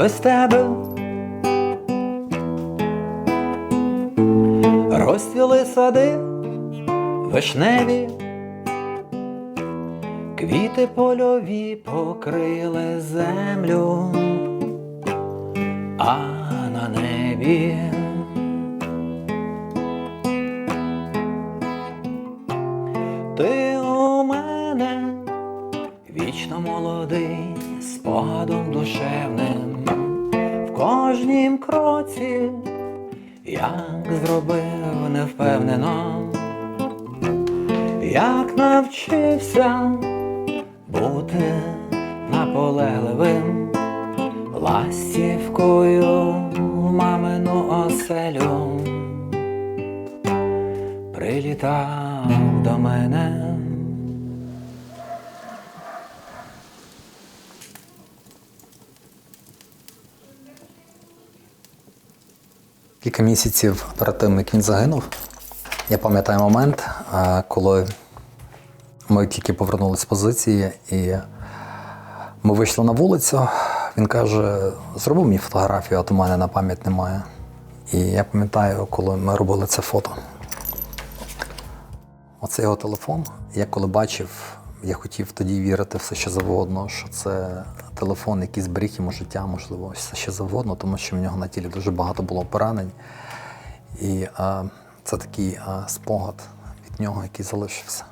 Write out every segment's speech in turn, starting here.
без тебе. Розцвіли сади вишневі, квіти польові покрили землю, а на небі. Ти у мене вічно молодий, спогадом душевним. В кожнім кроці, як зробив невпевнено, як навчився бути наполегливим, ластівкою в мамину оселю. Прилітав до мене. Кілька місяців перед тим, як він загинув, я пам'ятаю момент, е, коли ми тільки повернулися з позиції, і ми вийшли на вулицю. Він каже: зроби мені фотографію, а то мене на пам'ять немає. І я пам'ятаю, коли ми робили це фото. Оце його телефон. Я коли бачив, я хотів тоді вірити все що завгодно, що це телефон, який зберіг йому життя, можливо, що завгодно, тому що в нього на тілі дуже багато було поранень. І а, це такий а, спогад від нього, який залишився.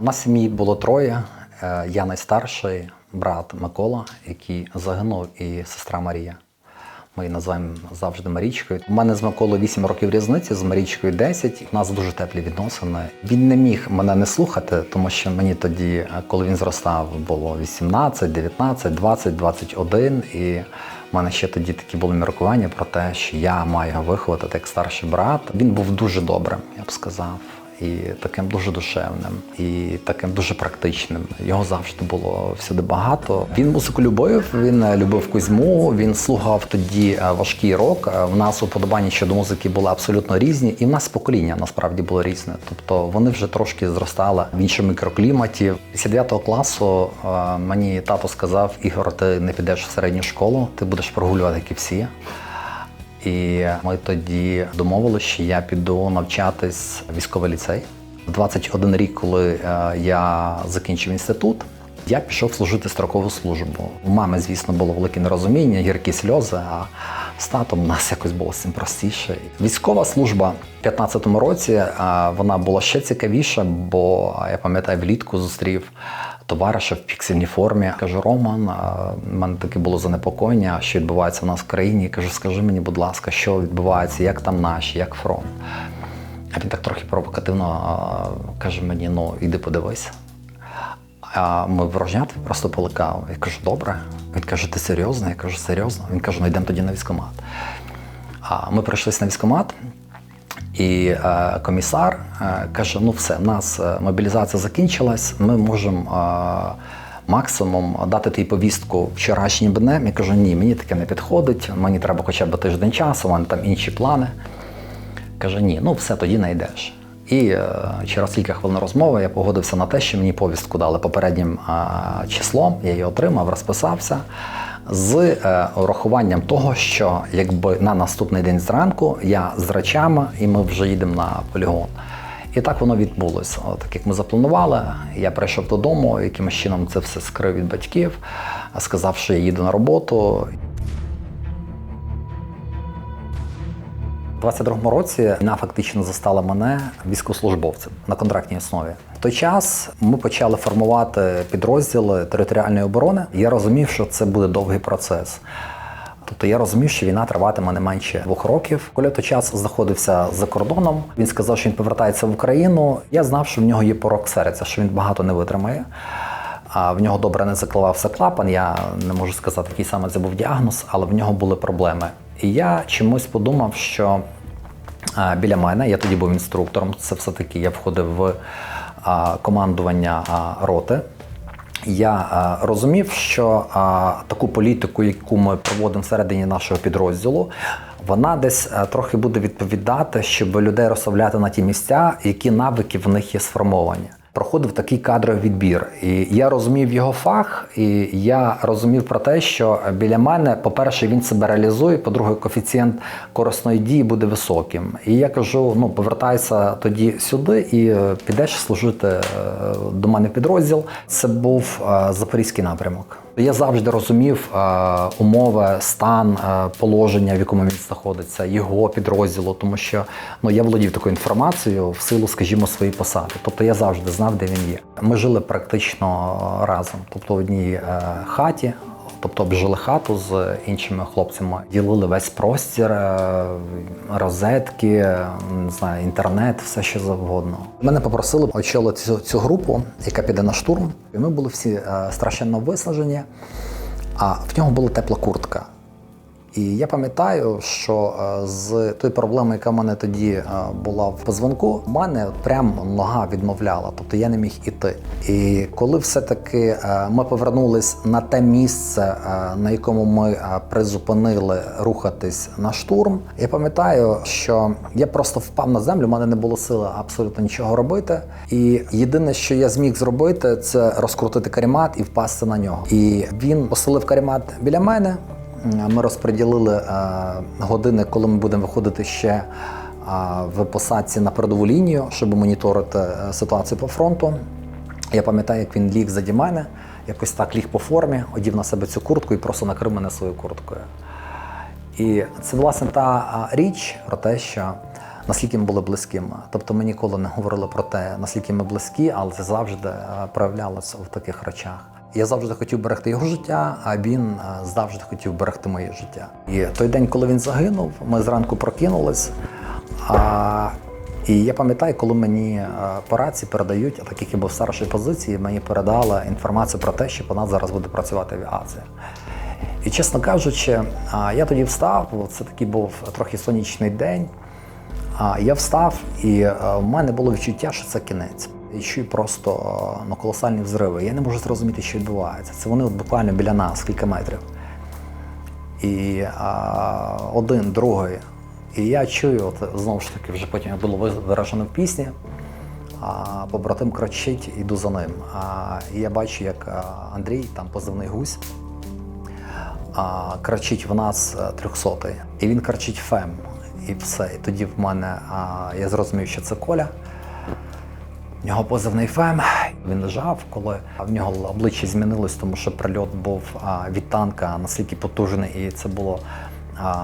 У нас сім'ї було троє. Е, Я найстарший, брат Микола, який загинув, і сестра Марія. Ми її називаємо завжди Марічкою. У мене з Миколою 8 років різниці, з Марічкою 10. У нас дуже теплі відносини. Він не міг мене не слухати, тому що мені тоді, коли він зростав, було 18, 19, 20, 21. І в мене ще тоді такі були міркування про те, що я маю його виховати як старший брат. Він був дуже добрим, я б сказав і таким дуже душевним, і таким дуже практичним. Його завжди було всюди багато. Він музику любив, він е, любив Кузьму, він слухав тоді е, важкий рок. Е, В нас уподобання щодо музики були абсолютно різні, і в нас покоління насправді було різне. Тобто вони вже трошки зростали в іншому мікрокліматі. Після 9 класу мені тато сказав: Ігор, ти не підеш в середню школу, ти будеш прогулювати як і всі. І ми тоді домовилися, що я піду навчатись в військовий ліцей. В 21 рік, коли е, я закінчив інститут, я пішов служити строкову службу. У мами, звісно, було велике нерозуміння, гіркі сльози, а з татом у нас якось було з цим простіше. Військова служба в 15-му році е, вона була ще цікавіша, бо я пам'ятаю, влітку зустрів товариша в піксельній формі. Кажу, Роман, а, в мене таке було занепокоєння, що відбувається в нас в країні. Кажу, скажи мені, будь ласка, що відбувається, як там наші, як фронт. А він так трохи провокативно каже мені: ну, іди подивись. А ми ворожнят просто поликав. Я кажу, добре. Він каже, ти серйозно? Я кажу, серйозно. Він каже, ну йдемо тоді на військкомат. А ми прийшлися на військкомат, і е, комісар е, каже: ну все, в нас е, мобілізація закінчилась, ми можемо максимум дати тобі повістку вчорашнім днем. Я кажу, ні, мені таке не підходить, мені треба хоча б тиждень часу, у мене там інші плани. Каже, ні, ну все, тоді не йдеш. І е, через кілька хвилин розмови я погодився на те, що мені повістку дали попереднім е, числом, я її отримав, розписався з е, урахуванням того, що якби на наступний день зранку я з речами і ми вже їдемо на полігон. І так воно відбулося. Так як ми запланували, я прийшов додому, якимось чином це все скрив від батьків, сказав, що я їду на роботу. 22-му році війна фактично застала мене військовослужбовцем на контрактній основі. В той час ми почали формувати підрозділи територіальної оборони. Я розумів, що це буде довгий процес. Тобто я розумів, що війна триватиме не менше двох років. Коли той час знаходився за кордоном, він сказав, що він повертається в Україну. Я знав, що в нього є порок серця, що він багато не витримає. А в нього добре не закливався клапан. Я не можу сказати, який саме це був діагноз, але в нього були проблеми. І я чомусь подумав, що біля мене, я тоді був інструктором, це все-таки я входив в командування роти. Я розумів, що таку політику, яку ми проводимо всередині нашого підрозділу, вона десь трохи буде відповідати, щоб людей розставляти на ті місця, які навики в них є сформовані. Проходив такий кадровий відбір, і я розумів його фах, і я розумів про те, що біля мене, по-перше, він себе реалізує, по-друге, коефіцієнт корисної дії буде високим. І я кажу: ну повертайся тоді сюди і е, підеш служити е, до мене підрозділ. Це був е, запорізький напрямок. Я завжди розумів е, умови, стан, е, положення, в якому він знаходиться, його підрозділу, тому що ну я володів такою інформацією в силу, скажімо, своєї посади. Тобто я завжди знав, де він є. Ми жили практично разом, тобто в одній е, хаті. Тобто обжили хату з іншими хлопцями, ділили весь простір, е, розетки, не знаю, інтернет, все що завгодно. Мене попросили очолити цю, цю групу, яка піде на штурм. І ми були всі е, страшенно виснажені, а в нього була тепла куртка. І я пам'ятаю, що е, з тої проблеми, яка в мене тоді е, була в позвонку, в мене прям нога відмовляла, тобто я не міг іти. І коли все-таки е, ми повернулись на те місце, на якому ми призупинили рухатись на штурм, я пам'ятаю, що я просто впав на землю, в мене не було сили абсолютно нічого робити. І єдине, що я зміг зробити, це розкрутити карімат і впасти на нього. І він поселив карімат біля мене. Ми розподілили е, години, коли ми будемо виходити ще е, в посадці на передову лінію, щоб моніторити е, ситуацію по фронту. Я пам'ятаю, як він ліг заді мене, якось так ліг по формі, одів на себе цю куртку і просто накрив мене своєю курткою. І це власне та річ про те, що наскільки ми були близькими. Тобто ми ніколи не говорили про те, наскільки ми близькі, але це завжди проявлялося в таких речах. Я завжди хотів берегти його життя, а він е, завжди хотів берегти моє життя. І той день, коли він загинув, ми зранку прокинулись. А, і я пам'ятаю, коли мені е, по рації передають, а так як я був в старшій позиції, мені передали інформацію про те, що по нас зараз буде працювати авіація. І чесно кажучи, я тоді встав, бо це такий був трохи сонячний день. Я встав, і е, в мене було відчуття, що це кінець. І чую просто е, ну, колосальні взриви. Я не можу зрозуміти, що відбувається. Це вони от буквально біля нас, кілька метрів. І а, один, другий. І я чую, от, знову ж таки, вже потім було виражено в пісні. А побратим кричить, іду за ним. А, і я бачу, як Андрій, там позивний гусь, а, кричить в нас е, трьохсотий. І він кричить Фем. І все. І тоді в мене а, я зрозумів, що це Коля. В нього позивний Фем. Він лежав, коли в нього обличчя змінилось, тому що прильот був від танка настільки потужний, і це було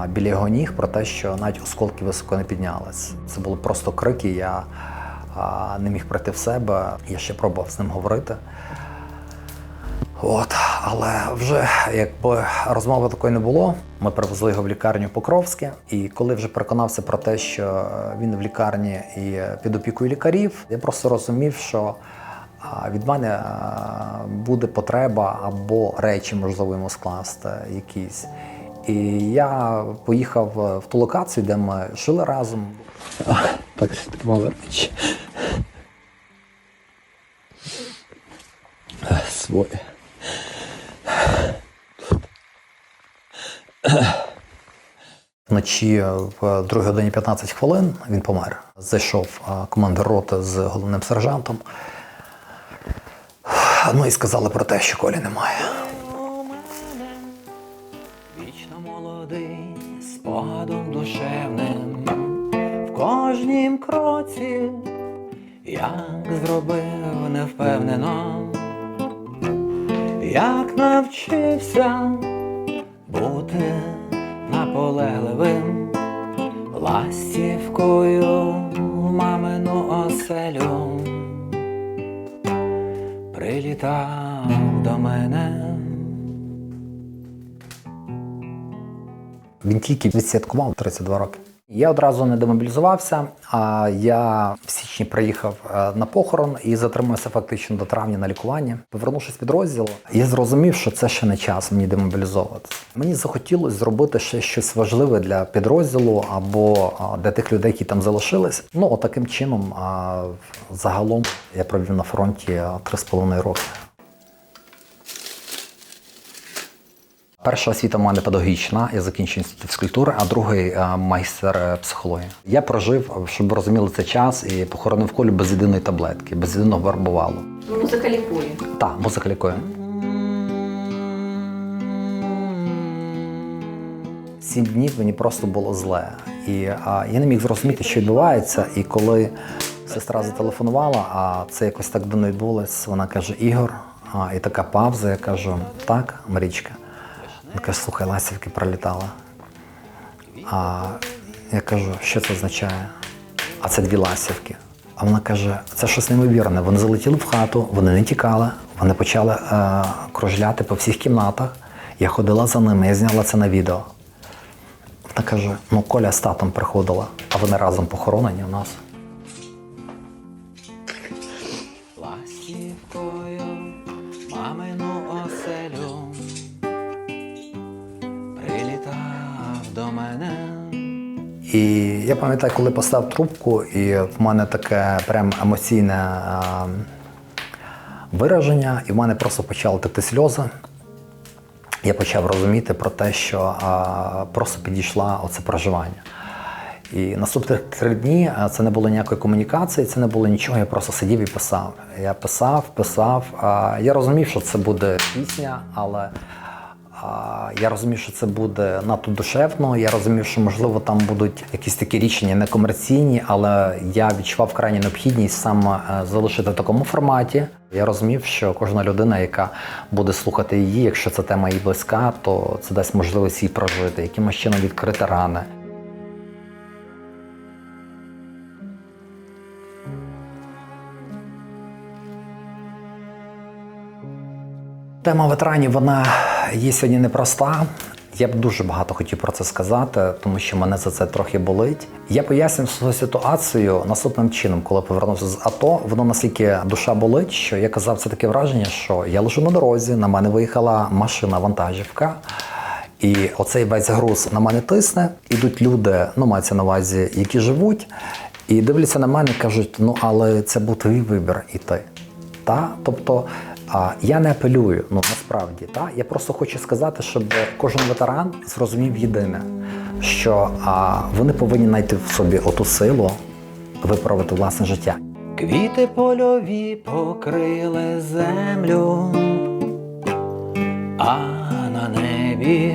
біля його ніг про те, що навіть осколки високо не піднялись. Це були просто крики. Я не міг прийти в себе. Я ще пробував з ним говорити. От, але вже якби розмови такої не було. Ми привезли його в лікарню Покровське. І коли вже переконався про те, що він в лікарні і під опікою лікарів, я просто розумів, що від мене буде потреба або речі можливо йому скласти якісь. І я поїхав в ту локацію, де ми жили разом. Так речі. Своє. Вночі в 2 годині 15 хвилин він помер. Зайшов а, командир роти з головним сержантом. Ну і сказали про те, що Колі немає. вічно молодий, спогадом душевним, в кожнім кроці, як зробив невпевнено, як навчився бути наполегливим, ластівкою в мамину оселю прилітав до мене. Він тільки відсвяткував 32 роки. Я одразу не демобілізувався. А я в січні приїхав е, на похорон і затримався фактично до травня на лікування. Повернувшись з підрозділу, я зрозумів, що це ще не час мені демобілізовуватися. Мені захотілося зробити ще щось важливе для підрозділу або для тих людей, які там залишились. Ну, таким чином, загалом я провів на фронті а, три з половиною роки. Перша освіта в мене педагогічна, я закінчив інститут фізкультури, а другий е, майстер е, психології. Я прожив, щоб ви розуміли цей час, і похоронив колю без єдиної таблетки, без єдиного барбувалу. Музика лікує. Так, музика лікує. Сім днів мені просто було зле. І а, я не міг зрозуміти, що відбувається. І коли сестра зателефонувала, а це якось так давно відбулось, вона каже: Ігор, а, і така пауза, я кажу, так, Марічка. Вона каже, слухай, ластівки пролітала. А я кажу, що це означає? А це дві ластівки. А вона каже: це щось неймовірне. Вони залетіли в хату, вони не тікали, вони почали е, кружляти по всіх кімнатах. Я ходила за ними, я зняла це на відео. Вона каже: ну Коля з татом приходила, а вони разом похоронені у нас. Я пам'ятаю, коли поставив трубку, і в мене таке прям емоційне вираження, і в мене просто почали текти сльози. Я почав розуміти про те, що просто підійшла оце проживання. І наступних три дні це не було ніякої комунікації, це не було нічого, я просто сидів і писав. Я писав, писав. Я розумів, що це буде пісня, але я розумів, що це буде надто душевно. Я розумів, що можливо там будуть якісь такі рішення некомерційні, але я відчував крайню необхідність саме е, залишити в такому форматі. Я розумів, що кожна людина, яка буде слухати її, якщо ця тема їй близька, то це дасть можливість їй прожити, якимось чином відкрити рани. Тема ветеранів вона є сьогодні непроста. Я б дуже багато хотів про це сказати, тому що мене за це трохи болить. Я пояснюю свою ситуацію наступним чином, коли повернувся з АТО, воно наскільки душа болить, що я казав це таке враження, що я лежу на дорозі, на мене виїхала машина вантажівка. І оцей весь груз на мене тисне. Ідуть люди, ну мається на увазі, які живуть, і дивляться на мене і кажуть: ну але це був твій вибір іти. Та? Тобто а, я не апелюю, ну насправді. Та? Я просто хочу сказати, щоб кожен ветеран зрозумів єдине, що а, вони повинні знайти в собі оту силу виправити власне життя. Квіти польові покрили землю, а на небі